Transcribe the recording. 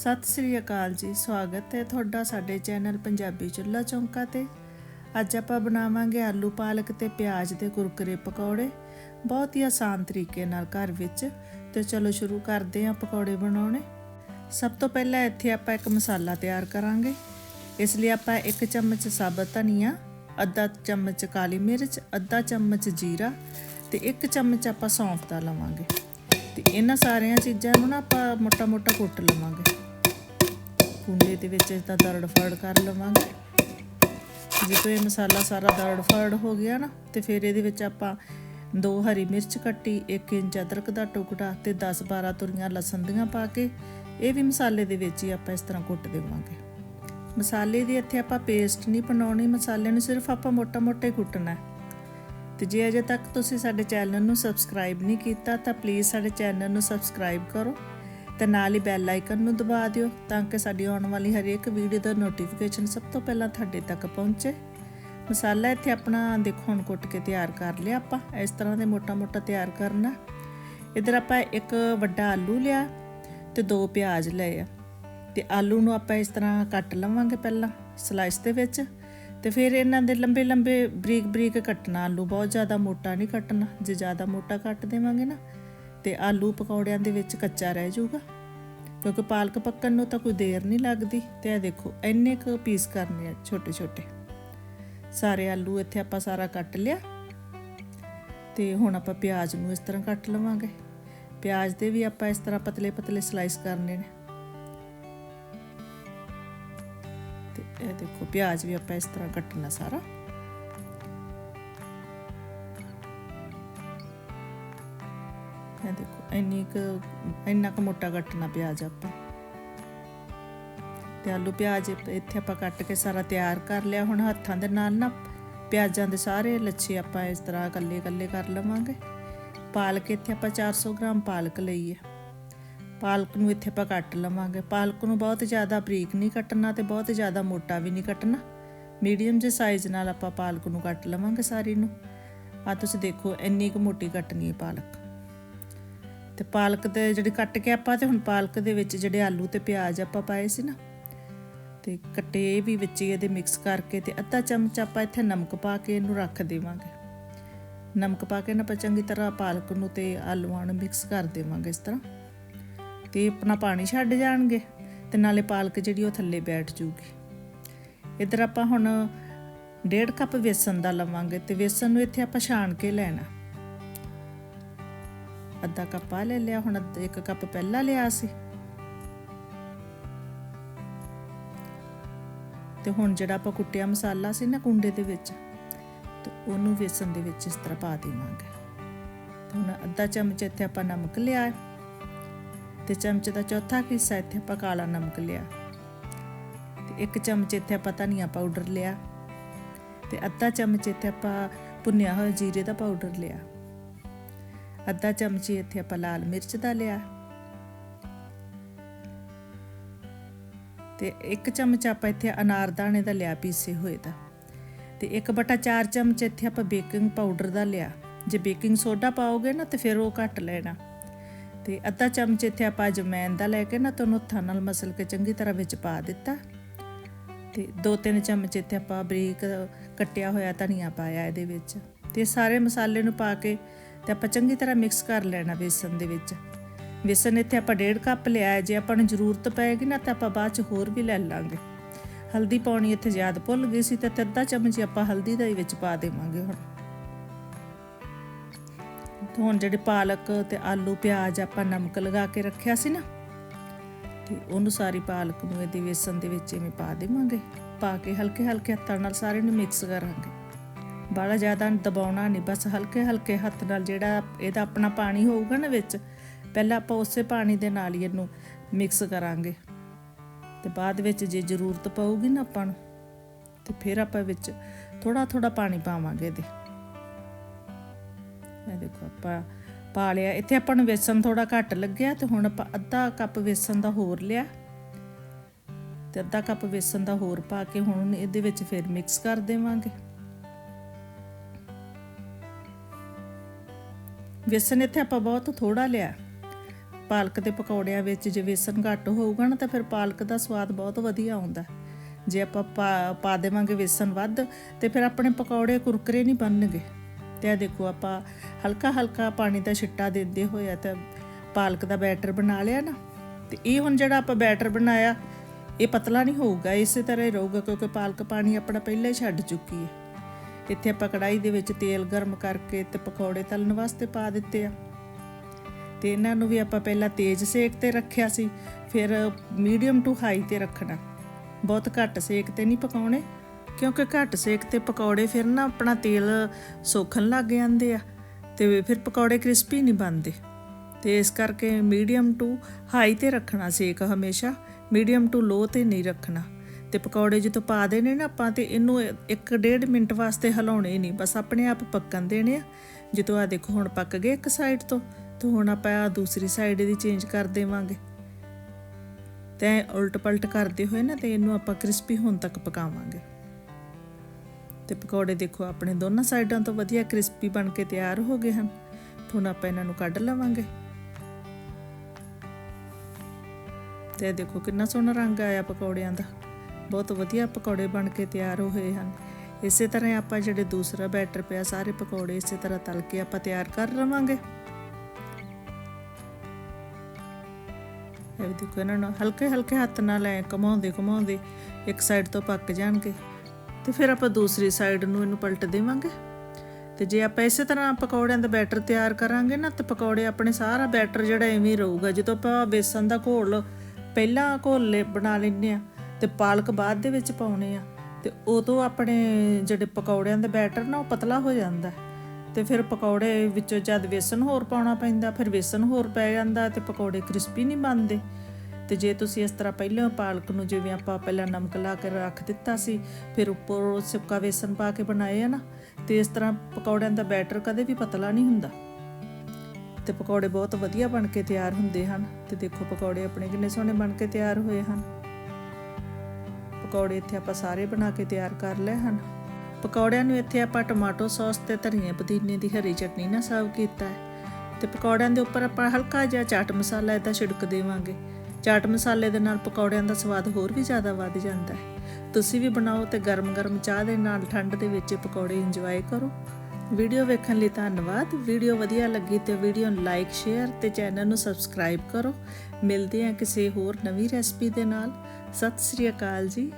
ਸਤਿ ਸ੍ਰੀ ਅਕਾਲ ਜੀ, ਸਵਾਗਤ ਹੈ ਤੁਹਾਡਾ ਸਾਡੇ ਚੈਨਲ ਪੰਜਾਬੀ ਚੁੱਲ੍ਹਾ ਚੌਂਕਾ ਤੇ। ਅੱਜ ਆਪਾਂ ਬਣਾਵਾਂਗੇ ਆਲੂ ਪਾਲਕ ਤੇ ਪਿਆਜ਼ ਦੇ ਕੁਰਕਰੇ ਪਕੌੜੇ, ਬਹੁਤ ਹੀ ਆਸਾਨ ਤਰੀਕੇ ਨਾਲ ਘਰ ਵਿੱਚ। ਤੇ ਚਲੋ ਸ਼ੁਰੂ ਕਰਦੇ ਹਾਂ ਪਕੌੜੇ ਬਣਾਉਣੇ। ਸਭ ਤੋਂ ਪਹਿਲਾਂ ਇੱਥੇ ਆਪਾਂ ਇੱਕ ਮਸਾਲਾ ਤਿਆਰ ਕਰਾਂਗੇ। ਇਸ ਲਈ ਆਪਾਂ ਇੱਕ ਚਮਚ ਸਾਬਤ ਧਨੀਆ, ਅੱਧਾ ਚਮਚ ਕਾਲੀ ਮਿਰਚ, ਅੱਧਾ ਚਮਚ ਜੀਰਾ ਤੇ ਇੱਕ ਚਮਚ ਆਪਾਂ ਸੌਂਫ ਦਾ ਲਵਾਂਗੇ। ਤੇ ਇਹਨਾਂ ਸਾਰੀਆਂ ਚੀਜ਼ਾਂ ਨੂੰ ਨਾ ਆਪਾਂ ਮੋਟਾ ਮੋਟਾ ਕੁੱਟ ਲਵਾਂਗੇ। ਕੁੰਡੇ ਦੇ ਵਿੱਚ ਇਦਾਂ ਦਰੜ ਫੜ ਕਰ ਲਵਾਂਗੇ। ਜਦੋਂ ਇਹ ਮਸਾਲਾ ਸਾਰਾ ਦਰੜ ਫੜ ਹੋ ਗਿਆ ਨਾ, ਤੇ ਫਿਰ ਇਹਦੇ ਵਿੱਚ ਆਪਾਂ ਦੋ ਹਰੀ ਮਿਰਚ ਕੱਟੀ 1 ਇੰਚ ਅਦਰਕ ਦਾ ਟੁਕੜਾ ਤੇ 10 12 ਤੁਰੀਆਂ ਲਸਣ ਦੀਆਂ ਪਾ ਕੇ, ਇਹ ਵੀ ਮਸਾਲੇ ਦੇ ਵਿੱਚ ਹੀ ਆਪਾਂ ਇਸ ਤਰ੍ਹਾਂ ਕੁੱਟ ਦੇਵਾਂਗੇ। ਮਸਾਲੇ ਦੀ ਇੱਥੇ ਆਪਾਂ ਪੇਸਟ ਨਹੀਂ ਬਣਾਉਣੀ, ਮਸਾਲੇ ਨੂੰ ਸਿਰਫ ਆਪਾਂ ਮੋਟਾ-ਮੋਟਾ ਹੀ ਕੁੱਟਣਾ। ਹੈ ਤੇ ਜੇ ਅਜੇ ਤੱਕ ਤੁਸੀਂ ਸਾਡੇ ਚੈਨਲ ਨੂੰ ਸਬਸਕ੍ਰਾਈਬ ਨਹੀਂ ਕੀਤਾ, ਤਾਂ ਪਲੀਜ਼ ਸਾਡੇ ਚੈਨਲ ਨੂੰ ਸਬਸਕ੍ਰਾਈਬ ਕਰੋ। ਤੇ ਨਾਲ ਹੀ ਬੈਲ ਆਈਕਨ ਨੂੰ ਦਬਾ ਦਿਓ ਤਾਂ ਕਿ ਸਾਡੀ ਆਉਣ ਵਾਲੀ ਹਰੇਕ ਵੀਡੀਓ ਦਾ ਨੋਟੀਫਿਕੇਸ਼ਨ ਸਭ ਤੋਂ ਪਹਿਲਾਂ ਤੁਹਾਡੇ ਤੱਕ ਪਹੁੰਚੇ। ਮਸਾਲਾ ਇੱਥੇ ਆਪਣਾ ਦੇਖੋ, ਹੁਣ ਕੁੱਟ ਕੇ ਤਿਆਰ ਕਰ ਲਿਆ ਆਪਾਂ। ਇਸ ਤਰ੍ਹਾਂ ਦੇ ਮੋਟਾ-ਮੋਟਾ ਤਿਆਰ ਕਰਨਾ। ਇਧਰ ਆਪਾਂ ਇੱਕ ਵੱਡਾ ਆਲੂ ਲਿਆ ਤੇ ਦੋ ਪਿਆਜ਼ ਲਏ ਆ। ਤੇ ਆਲੂ ਨੂੰ ਆਪਾਂ ਇਸ ਤਰ੍ਹਾਂ ਕੱਟ ਲਵਾਂਗੇ ਪਹਿਲਾਂ ਸਲਾਈਸ ਦੇ ਵਿੱਚ ਤੇ ਫਿਰ ਇਹਨਾਂ ਦੇ ਲੰਬੇ ਲੰਬੇ ਬਰੀਕ ਬਰੀਕ ਕੱਟਣਾ। ਆਲੂ ਬਹੁਤ ਜ਼ਿਆਦਾ ਮੋਟਾ ਨਹੀਂ ਕੱਟਣਾ। ਜੇ ਜ਼ਿਆਦਾ ਮੋਟਾ ਕੱਟ ਦੇਵਾਂਗੇ ਨਾ ਤੇ ਆਲੂ ਪਕੌੜਿਆਂ ਦੇ ਵਿੱਚ ਕੱਚਾ ਰਹਿ ਜਾਊਗਾ। ਕਿਉਂਕਿ ਪਾਲਕ ਪੱਕਣ ਨੂੰ ਤਾਂ ਕੋਈ ਦੇਰ ਨਹੀਂ ਲੱਗਦੀ। ਤੇ ਇਹ ਦੇਖੋ, ਇੰਨੇ ਕੁ ਪੀਸ ਕਰਨੇ ਆ ਛੋਟੇ ਛੋਟੇ ਸਾਰੇ ਆਲੂ ਇੱਥੇ ਆਪਾਂ ਸਾਰਾ ਕੱਟ ਲਿਆ। ਤੇ ਹੁਣ ਆਪਾਂ ਪਿਆਜ਼ ਨੂੰ ਇਸ ਤਰ੍ਹਾਂ ਕੱਟ ਲਵਾਂਗੇ। ਪਿਆਜ਼ ਦੇ ਵੀ ਆਪਾਂ ਇਸ ਤਰ੍ਹਾਂ ਪਤਲੇ ਪਤਲੇ ਸਲਾਈਸ ਕਰਨੇ ਨੇ। ਤੇ ਇਹ ਦੇਖੋ, ਪਿਆਜ਼ ਵੀ ਆਪਾਂ ਇਸ ਤਰ੍ਹਾਂ ਕੱਟਣਾ ਸਾਰਾ। ਇੰਨੀ ਕੁ, ਇੰਨਾ ਕੁ ਮੋਟਾ ਕੱਟਣਾ ਪਿਆਜ਼ ਆਪਾਂ। ਤੇ ਆਲੂ ਪਿਆਜ਼ ਇੱਥੇ ਆਪਾਂ ਕੱਟ ਕੇ ਸਾਰਾ ਤਿਆਰ ਕਰ ਲਿਆ। ਹੁਣ ਹੱਥਾਂ ਦੇ ਨਾਲ ਨਾ ਪਿਆਜ਼ਾਂ ਦੇ ਸਾਰੇ ਲੱਛੇ ਆਪਾਂ ਇਸ ਤਰ੍ਹਾਂ ਇਕੱਲੇ ਇਕੱਲੇ ਕਰ ਲਵਾਂਗੇ। ਪਾਲਕ ਇੱਥੇ ਆਪਾਂ 400 ਗ੍ਰਾਮ ਪਾਲਕ ਲਈ ਹੈ। ਪਾਲਕ ਨੂੰ ਇੱਥੇ ਆਪਾਂ ਕੱਟ ਲਵਾਂਗੇ। ਪਾਲਕ ਨੂੰ ਬਹੁਤ ਜ਼ਿਆਦਾ ਬਰੀਕ ਨਹੀਂ ਕੱਟਣਾ ਤੇ ਬਹੁਤ ਜ਼ਿਆਦਾ ਮੋਟਾ ਵੀ ਨਹੀਂ ਕੱਟਣਾ। ਮੀਡੀਅਮ ਜੇ ਸਾਈਜ਼ ਨਾਲ ਆਪਾਂ ਪਾਲਕ ਨੂੰ ਕੱਟ ਲਵਾਂਗੇ ਸਾਰੀ ਨੂੰ। ਆ ਤੁਸੀਂ ਦੇਖੋ, ਇੰਨੀ ਕੁ ਮੋਟੀ ਕੱਟਣੀ ਹੈ ਪਾਲਕ। ਤੇ ਪਾਲਕ ਦੇ ਜਿਹੜੀ ਕੱਟ ਕੇ ਆਪਾਂ ਤੇ ਹੁਣ ਪਾਲਕ ਦੇ ਵਿੱਚ ਜਿਹੜੇ ਆਲੂ ਤੇ ਪਿਆਜ਼ ਆਪਾਂ ਪਾਏ ਸੀ ਨਾ, ਤੇ ਕੱਟੇ ਵੀ ਵਿੱਚ ਹੀ ਇਹਦੇ ਮਿਕਸ ਕਰਕੇ ਤੇ ਅੱਧਾ ਚਮਚ ਆਪਾਂ ਇੱਥੇ ਨਮਕ ਪਾ ਕੇ ਇਹਨੂੰ ਰੱਖ ਦੇਵਾਂਗੇ। ਨਮਕ ਪਾ ਕੇ ਨਾ ਆਪਾਂ ਚੰਗੀ ਤਰ੍ਹਾਂ ਪਾਲਕ ਨੂੰ ਤੇ ਆਲੂਆਂ ਨੂੰ ਮਿਕਸ ਕਰ ਦੇਵਾਂਗੇ ਇਸ ਤਰ੍ਹਾਂ, ਤੇ ਆਪਣਾ ਪਾਣੀ ਛੱਡ ਜਾਣਗੇ ਤੇ ਨਾਲੇ ਪਾਲਕ ਜਿਹੜੀ ਉਹ ਥੱਲੇ ਬੈਠ ਜੂਗੀ। ਇਧਰ ਆਪਾਂ ਹੁਣ ਡੇਢ ਕੱਪ ਵੇਸਣ ਦਾ ਲਵਾਂਗੇ ਤੇ ਵੇਸਣ ਨੂੰ ਇੱਥੇ ਆਪਾਂ ਛਾਣ ਕੇ ਲੈਣਾ। ਅੱਧਾ ਕੱਪ ਆ ਲੈ ਲਿਆ, ਹੁਣ ਅੱਧਾ- ਇੱਕ ਕੱਪ ਪਹਿਲਾਂ ਲਿਆ ਸੀ। ਤੇ ਹੁਣ ਜਿਹੜਾ ਆਪਾਂ ਕੁੱਟਿਆ ਮਸਾਲਾ ਸੀ ਨਾ ਕੁੰਡੇ ਦੇ ਵਿੱਚ, ਤੇ ਉਹਨੂੰ ਵੇਸਣ ਦੇ ਵਿੱਚ ਇਸ ਤਰ੍ਹਾਂ ਪਾ ਦੇਵਾਂਗੇ। ਹੁਣ ਅੱਧਾ ਚਮਚ ਇੱਥੇ ਆਪਾਂ ਨਮਕ ਲਿਆ ਹੈ। ਤੇ ਚਮਚ ਦਾ ਚੌਥਾ ਹਿੱਸਾ ਇੱਥੇ ਆਪਾਂ ਕਾਲਾ ਨਮਕ ਲਿਆ। ਤੇ ਇੱਕ ਚਮਚ ਇੱਥੇ ਆਪਾਂ ਧਨੀਆ ਪਾਊਡਰ ਲਿਆ। ਤੇ ਅੱਧਾ ਚਮਚ ਇੱਥੇ ਆਪਾਂ ਭੁੰਨਿਆ ਹੋਇਆ ਜੀਰੇ ਦਾ ਪਾਊਡਰ ਲਿਆ। ਅੱਧਾ ਚਮਚੀ ਇੱਥੇ ਆਪਾਂ ਲਾਲ ਮਿਰਚ ਦਾ ਲਿਆ। ਤੇ ਇੱਕ ਚਮਚ ਆਪਾਂ ਇੱਥੇ ਅਨਾਰਦਾਣੇ ਦਾ ਲਿਆ ਪੀਸੇ ਹੋਏ ਦਾ। ਤੇ ਇੱਕ ਬਟਾ 4 ਚਮਚ ਇੱਥੇ ਆਪਾਂ ਬੇਕਿੰਗ ਪਾਊਡਰ ਦਾ ਲਿਆ। ਜੇ ਬੇਕਿੰਗ ਸੋਡਾ ਪਾਓਗੇ ਨਾ ਤੇ ਫਿਰ ਉਹ ਘੱਟ ਲੈਣਾ। ਤੇ ਅੱਧਾ ਚਮਚ ਇੱਥੇ ਆਪਾਂ ਅਜਮੈਨ ਦਾ ਲੈ ਕੇ ਨਾ ਤੁਹਾਨੂੰ ਹੱਥਾਂ ਨਾਲ ਮਸਲ ਕੇ ਚੰਗੀ ਤਰ੍ਹਾਂ ਵਿੱਚ ਪਾ ਦਿੱਤਾ। ਤੇ ਦੋ ਤਿੰਨ ਚਮਚ ਇੱਥੇ ਆਪਾਂ ਬਰੀਕ ਕੱਟਿਆ ਹੋਇਆ ਧਨੀਆ ਪਾਇਆ ਇਹਦੇ ਵਿੱਚ। ਤੇ ਸਾਰੇ ਮਸਾਲੇ ਨੂੰ ਪਾ ਕੇ ਤੇ ਆਪਾਂ ਚੰਗੀ ਤਰ੍ਹਾਂ ਮਿਕਸ ਕਰ ਲੈਣਾ ਵੇਸਣ ਦੇ ਵਿੱਚ। ਵੇਸਣ ਇੱਥੇ ਆਪਾਂ ਡੇਢ ਕੱਪ ਲਿਆ ਹੈ, ਜੇ ਆਪਾਂ ਨੂੰ ਜ਼ਰੂਰਤ ਪਏਗੀ ਨਾ ਤਾਂ ਆਪਾਂ ਬਾਅਦ ਚ ਹੋਰ ਵੀ ਲੈ ਲਾਂਗੇ। ਹਲਦੀ ਪਾਉਣੀ ਇੱਥੇ ਜ਼ਿਆਦਾ ਭੁੱਲ ਗਈ ਸੀ ਤੇ ਅੱਧਾ ਚਮਚ ਆਪਾਂ ਹਲਦੀ ਦਾ ਹੀ ਵਿੱਚ ਪਾ ਦੇਵਾਂਗੇ ਹੁਣ। ਹੁਣ ਜਿਹੜੇ ਪਾਲਕ ਤੇ ਆਲੂ, ਪਿਆਜ਼ ਆਪਾਂ ਨਮਕ ਲਗਾ ਕੇ ਰੱਖਿਆ ਸੀ ਨਾ, ਤੇ ਉਹਨੂੰ ਸਾਰੀ ਪਾਲਕ ਨੂੰ ਇਹਦੇ ਵੇਸਣ ਦੇ ਵਿੱਚ ਇਵੇਂ ਪਾ ਦੇਵਾਂਗੇ। ਪਾ ਕੇ ਹਲਕੇ ਹਲਕੇ ਹੱਥਾਂ ਨਾਲ ਸਾਰੇ ਨੂੰ ਮਿਕਸ ਕਰਾਂਗੇ। ਬਾਲਾ ਜ਼ਿਆਦਾ ਦਬਾਉਣਾ ਨਹੀਂ, ਬਸ ਹਲਕੇ ਹਲਕੇ ਹੱਥ ਨਾਲ ਜਿਹੜਾ ਇਹਦਾ ਆਪਣਾ ਪਾਣੀ ਹੋਊਗਾ ਨਾ ਵਿੱਚ, ਪਹਿਲਾਂ ਆਪਾਂ ਉਸੇ ਪਾਣੀ ਦੇ ਨਾਲ ਹੀ ਇਹਨੂੰ ਮਿਕਸ ਕਰਾਂਗੇ। ਤੇ ਬਾਅਦ ਵਿੱਚ ਜੇ ਜ਼ਰੂਰਤ ਪਊਗੀ ਨਾ ਆਪਾਂ ਨੂੰ, ਤੇ ਫਿਰ ਆਪਾਂ ਵਿੱਚ ਥੋੜਾ ਥੋੜਾ ਪਾਣੀ ਪਾਵਾਂਗੇ ਇਹਦੇ। ਇਹ ਦੇਖੋ ਆਪਾਂ ਪਾ ਲਿਆ, ਇੱਥੇ ਆਪਾਂ ਨੂੰ ਵੇਸਣ ਥੋੜਾ ਘੱਟ ਲੱਗਿਆ ਤੇ ਹੁਣ ਆਪਾਂ ਅੱਧਾ ਕੱਪ ਵੇਸਣ ਦਾ ਹੋਰ ਲਿਆ। ਤੇ ਅੱਧਾ ਕੱਪ ਵੇਸਣ ਦਾ ਹੋਰ ਪਾ ਕੇ ਹੁਣ ਇਹਦੇ ਵਿੱਚ ਫਿਰ ਮਿਕਸ ਕਰ ਦੇਵਾਂਗੇ। ਵੇਸਣ ਇੱਥੇ ਆਪਾਂ ਬਹੁਤ ਥੋੜਾ ਲਿਆ। ਪਾਲਕ ਦੇ ਪਕੌੜਿਆਂ ਵਿੱਚ ਜੇ ਵੇਸਣ ਘੱਟ ਹੋਊਗਾ ਨਾ ਤਾਂ ਫਿਰ ਪਾਲਕ ਦਾ ਸਵਾਦ ਬਹੁਤ ਵਧੀਆ ਆਉਂਦਾ। ਜੇ ਆਪਾਂ ਪਾ- ਪਾ ਦੇਵਾਂਗੇ ਵੇਸਣ ਵੱਧ, ਤੇ ਫਿਰ ਆਪਣੇ ਪਕੌੜੇ ਕੁਰਕਰੇ ਨਹੀਂ ਬਣਨਗੇ। ਤੇ ਆ ਦੇਖੋ ਆਪਾਂ ਹਲਕਾ ਹਲਕਾ ਪਾਣੀ ਦਾ ਛਿੱਟਾ ਦਿੰਦੇ ਹੋਇਆ ਤਾਂ ਪਾਲਕ ਦਾ ਬੈਟਰ ਬਣਾ ਲਿਆ ਨਾ। ਤੇ ਇਹ ਹੁਣ ਜਿਹੜਾ ਆਪਾਂ ਬੈਟਰ ਬਣਾਇਆ, ਇਹ ਪਤਲਾ ਨਹੀਂ ਹੋਊਗਾ, ਇਸੇ ਤਰ੍ਹਾਂ ਹੀ ਰਹੂਗਾ ਕਿਉਂਕਿ ਪਾਲਕ ਪਾਣੀ ਆਪਣਾ ਪਹਿਲਾਂ ਹੀ ਛੱਡ ਚੁੱਕੀ ਹੈ। ਇੱਥੇ ਆਪਾਂ ਕੜਾਈ ਦੇ ਵਿੱਚ ਤੇਲ ਗਰਮ ਕਰਕੇ ਤੇ ਪਕੌੜੇ ਤਲਣ ਵਾਸਤੇ ਪਾ ਦਿੱਤੇ ਆ। ਤੇ ਇਹਨਾਂ ਨੂੰ ਵੀ ਆਪਾਂ ਪਹਿਲਾਂ ਤੇਜ਼ ਸੇਕ ਤੇ ਰੱਖਿਆ ਸੀ, ਫਿਰ ਮੀਡੀਅਮ ਟੂ ਹਾਈ ਤੇ ਰੱਖਣਾ। ਬਹੁਤ ਘੱਟ ਸੇਕ ਤੇ ਨਹੀਂ ਪਕਾਉਣੇ, ਕਿਉਂਕਿ ਘੱਟ ਸੇਕ ਤੇ ਪਕੌੜੇ ਫਿਰ ਨਾ ਆਪਣਾ ਤੇਲ ਸੋਖਣ ਲੱਗ ਜਾਂਦੇ ਆ ਤੇ ਫਿਰ ਪਕੌੜੇ ਕ੍ਰਿਸਪੀ ਨਹੀਂ ਬਣਦੇ। ਤੇ ਇਸ ਕਰਕੇ ਮੀਡੀਅਮ ਟੂ ਹਾਈ ਤੇ ਰੱਖਣਾ ਸੇਕ ਹਮੇਸ਼ਾ, ਮੀਡੀਅਮ ਟੂ ਲੋ ਤੇ ਨਹੀਂ ਰੱਖਣਾ। ਤੇ ਪਕੌੜੇ ਜਦੋਂ ਪਾ ਦੇਣੇ ਨਾ ਆਪਾਂ ਤੇ ਇਹਨੂੰ 1.5 ਮਿੰਟ ਵਾਸਤੇ ਹਿਲਾਉਣੇ ਨਹੀਂ, ਬਸ ਆਪਣੇ ਆਪ ਪੱਕਣ ਦੇਣੇ ਆ। ਜਦੋਂ ਆ ਦੇਖੋ ਹੁਣ ਪੱਕ ਗਏ ਇੱਕ ਸਾਈਡ ਤੋਂ, ਤੇ ਹੁਣ ਆਪਾਂ ਆਹ ਦੂਸਰੀ ਸਾਈਡ ਦੀ ਚੇਂਜ ਕਰ ਦੇਵਾਂਗੇ। ਤੇ ਉਲਟ ਪਲਟ ਕਰਦੇ ਹੋਏ ਨਾ ਤੇ ਇਹਨੂੰ ਆਪਾਂ ਕ੍ਰਿਸਪੀ ਹੋਣ ਤੱਕ ਪਕਾਵਾਂਗੇ। ਤੇ ਪਕੌੜੇ ਦੇਖੋ ਆਪਣੇ ਦੋਨਾਂ ਸਾਈਡਾਂ ਤੋਂ ਵਧੀਆ ਕ੍ਰਿਸਪੀ ਬਣ ਕੇ ਤਿਆਰ ਹੋ ਗਏ ਹਨ। ਹੁਣ ਆਪਾਂ ਇਹਨਾਂ ਨੂੰ ਕੱਢ ਲਵਾਂਗੇ। ਤੇ ਇਹ ਦੇਖੋ ਕਿੰਨਾ ਸੋਹਣਾ ਰੰਗ ਆਇਆ ਪਕੌੜਿਆਂ ਦਾ। ਬਹੁਤ ਵਧੀਆ ਪਕੌੜੇ ਬਣ ਕੇ ਤਿਆਰ ਹੋਏ ਹਨ। ਇਸੇ ਤਰ੍ਹਾਂ ਆਪਾਂ ਜਿਹੜੇ ਦੂਸਰਾ ਬੈਟਰ ਪਿਆ, ਸਾਰੇ ਪਕੌੜੇ ਇਸੇ ਤਰ੍ਹਾਂ ਤਲ ਕੇ ਆਪਾਂ ਤਿਆਰ ਕਰ ਲਵਾਂਗੇ ਇਹ ਦੇਖੋ ਇਹਨਾਂ ਨੂੰ ਹਲਕੇ ਹਲਕੇ ਹੱਥ ਨਾਲ ਐ ਘਮਾਉਂਦੇ ਘਮਾਉਂਦੇ ਇੱਕ ਸਾਈਡ ਤੋਂ ਪੱਕ ਜਾਣਗੇ ਤੇ ਫਿਰ ਆਪਾਂ ਦੂਸਰੀ ਸਾਈਡ ਨੂੰ ਇਹਨੂੰ ਪਲਟ ਦੇਵਾਂਗੇ। ਤੇ ਜੇ ਆਪਾਂ ਇਸੇ ਤਰ੍ਹਾਂ ਪਕੌੜਿਆਂ ਦਾ ਬੈਟਰ ਤਿਆਰ ਕਰਾਂਗੇ ਨਾ, ਤੇ ਪਕੌੜੇ ਆਪਣੇ ਸਾਰਾ ਬੈਟਰ ਜਿਹੜਾ ਐਵੇਂ ਹੀ ਰਹੂਗਾ। ਜਦੋਂ ਆਪਾਂ ਬੇਸਨ ਦਾ ਘੋਲ ਪਹਿਲਾਂ ਘੋਲ ਲੈ ਬਣਾ ਲੈਂਦੇ ਆ ਤੇ ਪਾਲਕ ਬਾਅਦ ਦੇ ਵਿੱਚ ਪਾਉਣੇ ਆ। ਤੇ ਉਦੋਂ ਆਪਣੇ ਜਿਹੜੇ ਪਕੌੜਿਆਂ ਦਾ ਬੈਟਰ ਨਾ, ਉਹ ਪਤਲਾ ਹੋ ਜਾਂਦਾ ਹੈ। ਤੇ ਫਿਰ ਪਕੌੜੇ ਵਿੱਚੋਂ ਜਦ ਵੇਸਣ ਹੋਰ ਪਾਉਣਾ ਪੈਂਦਾ, ਫਿਰ ਵੇਸਣ ਹੋਰ ਪੈ ਜਾਂਦਾ ਤੇ ਪਕੌੜੇ ਕ੍ਰਿਸਪੀ ਨਹੀਂ ਬਣਦੇ। ਤੇ ਜੇ ਤੁਸੀਂ ਇਸ ਤਰ੍ਹਾਂ ਪਹਿਲਾਂ ਪਾਲਕ ਨੂੰ ਜਿਵੇਂ ਆਪਾਂ ਪਹਿਲਾਂ ਨਮਕ ਲਾ ਕੇ ਰੱਖ ਦਿੱਤਾ ਸੀ, ਫਿਰ ਉੱਪਰ ਸੁੱਕਾ ਵੇਸਣ ਪਾ ਕੇ ਬਣਾਏ ਆ ਨਾ, ਤੇ ਇਸ ਤਰ੍ਹਾਂ ਪਕੌੜਿਆਂ ਦਾ ਬੈਟਰ ਕਦੇ ਵੀ ਪਤਲਾ ਨਹੀਂ ਹੁੰਦਾ। ਤੇ ਪਕੌੜੇ ਬਹੁਤ ਵਧੀਆ ਬਣ ਕੇ ਤਿਆਰ ਹੁੰਦੇ ਹਨ। ਤੇ ਦੇਖੋ ਪਕੌੜੇ ਆਪਣੇ ਕਿੰਨੇ ਸੋਹਣੇ ਬਣ ਕੇ ਤਿਆਰ ਹੋਏ ਹਨ। ਪਕੌੜੇ ਇੱਥੇ ਆਪਾਂ ਸਾਰੇ ਬਣਾ ਕੇ ਤਿਆਰ ਕਰ ਲਏ ਹਨ। ਪਕੌੜਿਆਂ ਨੂੰ ਇੱਥੇ ਆਪਾਂ ਟਮਾਟੋ ਸੌਸ ਤੇ ਧਨੀਏ ਪੁਦੀਨੇ ਦੀ ਹਰੀ ਚਟਨੀ ਨਾਲ ਸਰਵ ਕੀਤਾ ਹੈ। ਤੇ ਪਕੌੜਿਆਂ ਦੇ ਉੱਪਰ ਆਪਾਂ ਹਲਕਾ ਜਿਹਾ ਚਾਟ ਮਸਾਲਾ ਇਹਦਾ ਛਿੜਕ ਦੇਵਾਂਗੇ। ਚਾਟ ਮਸਾਲੇ ਦੇ ਨਾਲ ਪਕੌੜਿਆਂ ਦਾ ਸਵਾਦ ਹੋਰ ਵੀ ਜ਼ਿਆਦਾ ਵੱਧ ਜਾਂਦਾ ਹੈ। ਤੁਸੀਂ ਵੀ ਬਣਾਓ ਤੇ ਗਰਮ-ਗਰਮ ਚਾਹ ਦੇ ਨਾਲ ਠੰਡ ਦੇ ਵਿੱਚ ਪਕੌੜੇ ਇੰਜੋਏ ਕਰੋ। ਵੀਡੀਓ ਵੇਖਣ ਲਈ ਧੰਨਵਾਦ। ਵੀਡੀਓ ਵਧੀਆ ਲੱਗੀ ਤੇ ਵੀਡੀਓ ਨੂੰ ਲਾਈਕ ਸ਼ੇਅਰ ਤੇ ਚੈਨਲ ਨੂੰ ਸਬਸਕ੍ਰਾਈਬ ਕਰੋ। ਮਿਲਦੇ ਹਾਂ ਕਿਸੇ ਹੋਰ ਨਵੀਂ ਰੈਸਪੀ ਦੇ ਨਾਲ। ਸਤਿ ਸ੍ਰੀ ਅਕਾਲ ਜੀ।